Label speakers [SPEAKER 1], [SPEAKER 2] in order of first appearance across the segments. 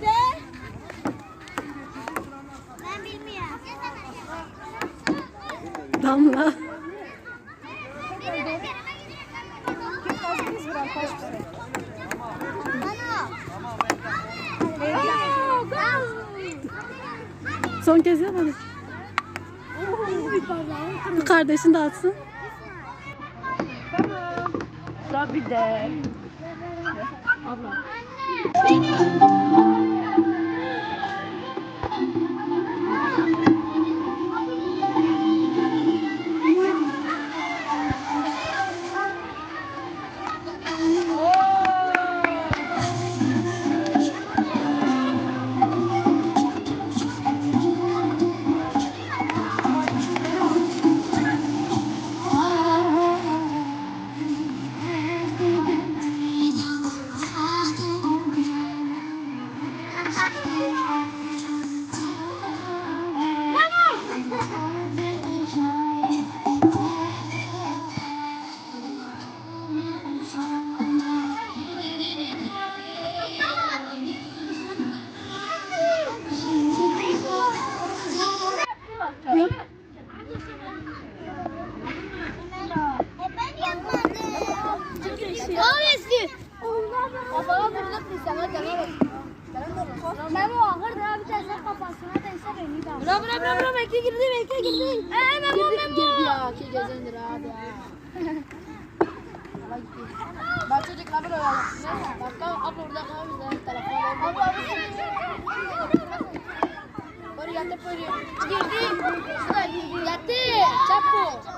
[SPEAKER 1] Gel.
[SPEAKER 2] Damla. Son kez yap hadi. Bu kardeşin de
[SPEAKER 3] stop
[SPEAKER 1] it there. Öylesi. Baba burada bir sana canavar. Memo ahır da bir tane kafasına değse beni de. Bra bra bra bra bekle girdi bekle girdi. Ee Memo Memo. Girdi ya ki gezendir abi ya.
[SPEAKER 3] Bak çocuklar böyle. Neyse bak abla orada kalır bize telefon. Abla Böyle yattı böyle. Girdi. Şurada girdi. Yattı. Çapı.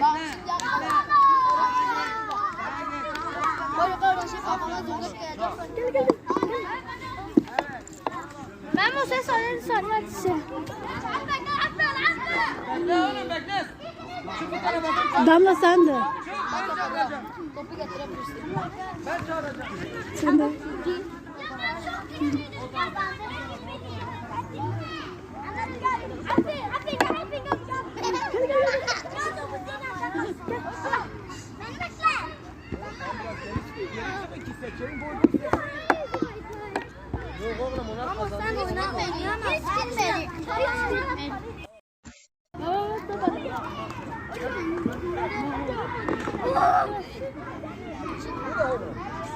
[SPEAKER 3] Bak şimdi yattı. Böyle kardeşim kafana durduk gelecek.
[SPEAKER 1] Memo sen söyle söyle hadi.
[SPEAKER 2] Damla sen de.
[SPEAKER 3] Topu getirebilirsin.
[SPEAKER 2] Sen de.
[SPEAKER 4] Yok oğlum onlar kazandı.
[SPEAKER 1] Sen oynamayın ya. Hiç gitmedi. Hiç gitmedi.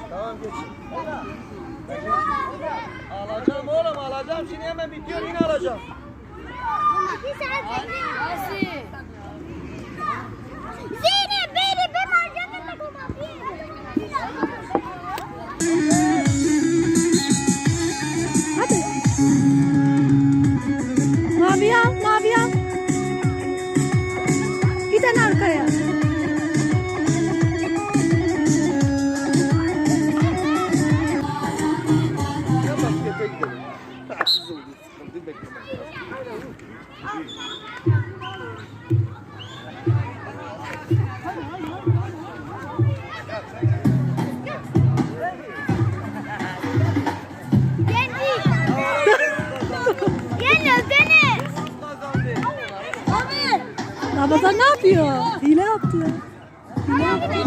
[SPEAKER 4] Tamam geç. Alacağım oğlum alacağım. Şimdi hemen bitiyor yine alacağım.
[SPEAKER 1] Bir
[SPEAKER 2] Ramazan ne yapıyor? Hile yaptı.
[SPEAKER 1] Abi.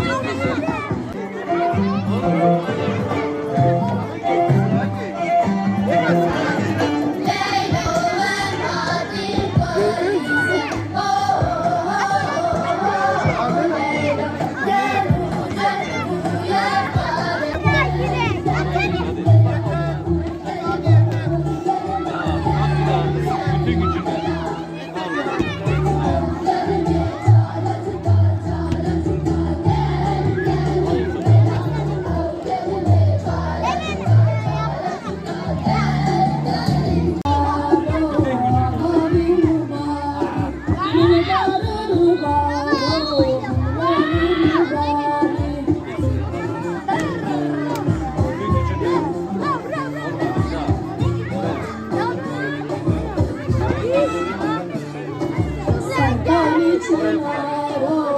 [SPEAKER 1] 亲爱的